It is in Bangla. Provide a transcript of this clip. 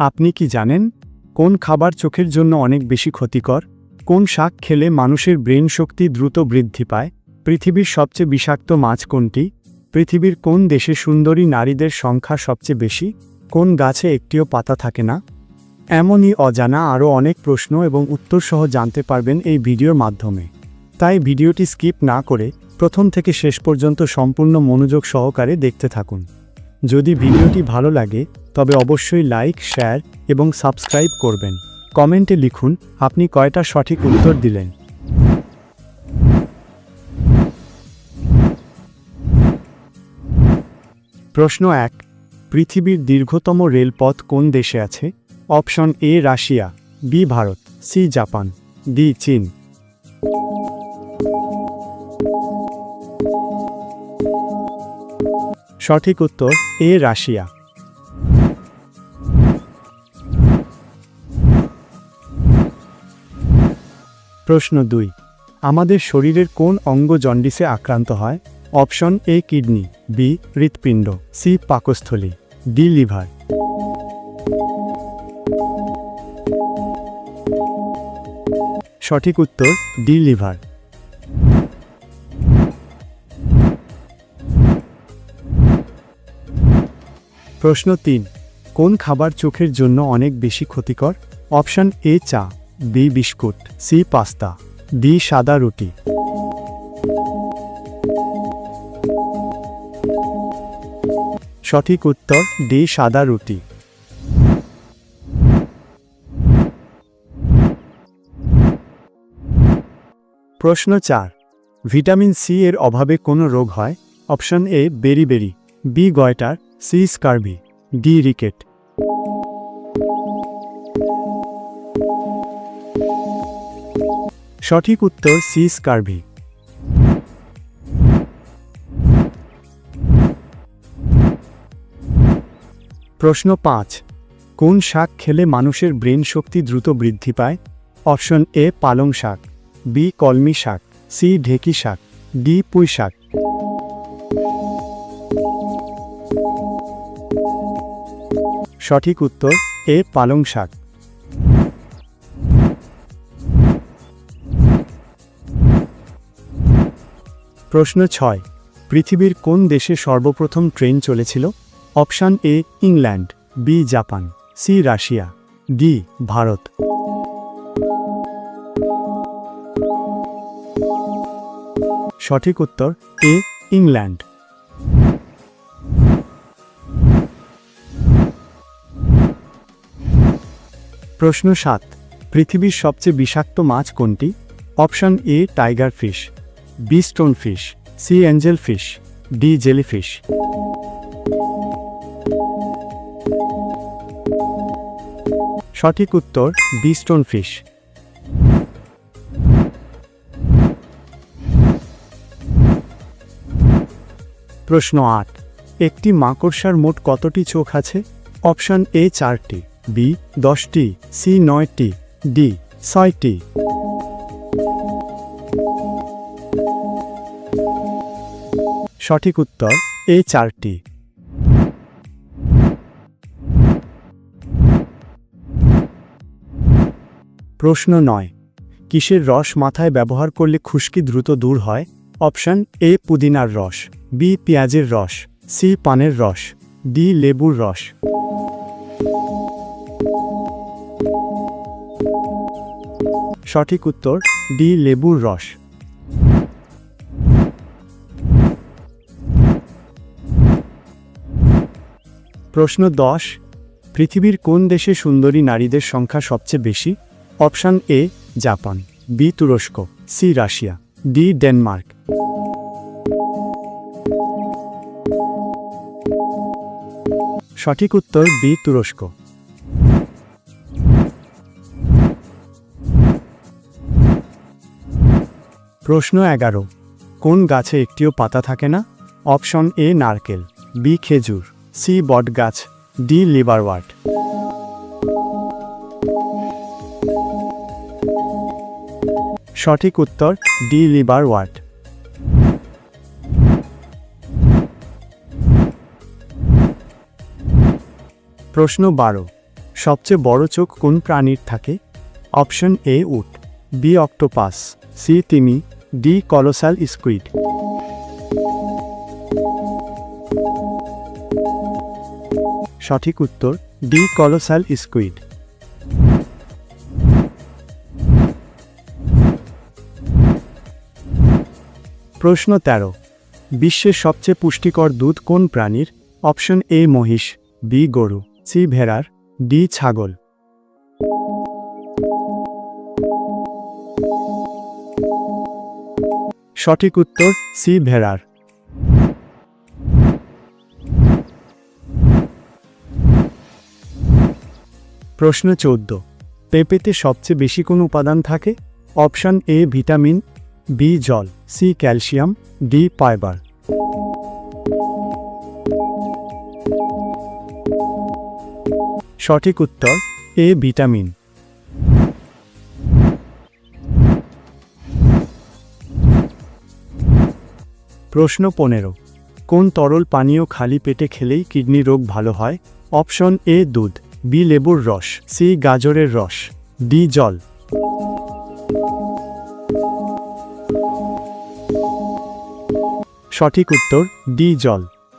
আপনি কি জানেন, কোন খাবার চোখের জন্য অনেক বেশি ক্ষতিকর? কোন শাক খেলে মানুষের ব্রেন শক্তি দ্রুত বৃদ্ধি পায়? পৃথিবীর সবচেয়ে বিষাক্ত মাছ কোনটি? পৃথিবীর কোন দেশে সুন্দরী নারীদের সংখ্যা সবচেয়ে বেশি? কোন গাছে একটিও পাতা থাকে না? এমনই অজানা আরও অনেক প্রশ্ন এবং উত্তর সহ জানতে পারবেন এই ভিডিওর মাধ্যমে। তাই ভিডিওটি স্কিপ না করে প্রথম থেকে শেষ পর্যন্ত সম্পূর্ণ মনোযোগ সহকারে দেখতে থাকুন। যদি ভিডিওটি ভালো লাগে, তবে অবশ্যই লাইক, শেয়ার এবং সাবস্ক্রাইব করবেন। কমেন্টে লিখুন, আপনি কয়টা সঠিক উত্তর দিলেন? প্রশ্ন এক, পৃথিবীর দীর্ঘতম রেলপথ কোন দেশে আছে? Option A, Russia, B, Bharat, C, Japan, D, চীন। সঠিক উত্তর এ, রাশিয়া। প্রশ্ন দুই, আমাদের শরীরের কোন অঙ্গ জন্ডিসে আক্রান্ত হয়? অপশন এ, কিডনি, বি, হৃৎপিণ্ড, সি, পাকস্থলী, ডি, লিভার। সঠিক উত্তর, ডি, লিভার। প্রশ্ন তিন, কোন খাবার চোখের জন্য অনেক বেশি ক্ষতিকর? অপশন এ, চা, B, biscuit, C, pasta, D, সাদা রুটি। সঠিক উত্তর, ডি, সাদা রুটি। প্রশ্ন চার, ভিটামিন সি এর অভাবে কোনো রোগ হয়? Option A, beriberi, B, goitre C scurvy D rickets সঠিক উত্তর সি স্কারভি প্রশ্ন পাঁচ, কোন শাক খেলে মানুষের ব্রেন শক্তি দ্রুত বৃদ্ধি পায়? অপশন এ পালং শাক। বি কলমি শাক। সি ঢেকি শাক। ডি পুঁই শাক। সঠিক উত্তর, এ পালং শাক। প্রশ্ন ছয়, পৃথিবীর কোন দেশে সর্বপ্রথম ট্রেন চলেছিল? Option A, England, B, Japan, C, Russia, D, Bharat. সঠিক উত্তর, এ, ইংল্যান্ড। প্রশ্ন সাত, পৃথিবীর সবচেয়ে বিষাক্ত মাছ কোনটি? Option A, tiger fish, B, stone fish, C, angel fish, D jellyfish সঠিক উত্তর, বি, স্টোন ফিশ। প্রশ্ন আট, একটি মাকড়সার মোট কতটি চোখ আছে? অপশন এ, চারটি। বি, দশটি, সি, নয়টি, ডি, ছয়টি। সঠিক উত্তর, এ চারটি। প্রশ্ন নয়, কিসের রস মাথায় ব্যবহার করলে খুশকি দ্রুত দূর হয়? অপশন, এ, পুদিনার রস, বি, পেঁয়াজের রস, সি, পানের রস, ডি, লেবুর রস। সঠিক উত্তর, ডি, লেবুর রস। প্রশ্ন দশ, পৃথিবীর কোন দেশে সুন্দরী নারীদের সংখ্যা সবচেয়ে বেশি? Option A, Japan. বি, তুরস্ক। C, Russia. D, Denmark. সঠিক উত্তর, বি, তুরস্ক। প্রশ্ন এগারো। কোন গাছে একটিও পাতা থাকে না? অপশন এ, নারকেল, বি, খেজুর, সি বট গাছ ডি লিভারওয়ার্ট সঠিক উত্তর, ডি লিভারওয়ার্ট প্রশ্ন বারো। সবচেয়ে বড় চোখ কোন প্রাণীর থাকে? অপশন এ, উট, বি, অক্টোপাস, সি, তিমি ডি কলোসাল স্কুইড সঠিক উত্তর ডি কলোসাল স্কুইড প্রশ্ন তেরো। বিশ্বের সবচেয়ে পুষ্টিকর দুধ কোন প্রাণীর? অপশন এ মহিষ, বি গরু, সি ভেড়ার, ডি ছাগল। সঠিক উত্তর সি ভেড়ার। প্রশ্ন চোদ্দ। পেঁপেতে সবচেয়ে বেশি কোন উপাদান থাকে? অপশন এ ভিটামিন, বি জল, সি ক্যালসিয়াম, ডি ফাইবার। সঠিক উত্তর এ ভিটামিন। প্রশ্ন পনেরো। কোন তরল পানীয় খালি পেটে খেলেই কিডনি রোগ ভালো হয়? অপশন এ, দুধ। বি, লেবুর রস। সি, গাজরের রস। ডি, জল। সঠিক উত্তর, ডি, জল।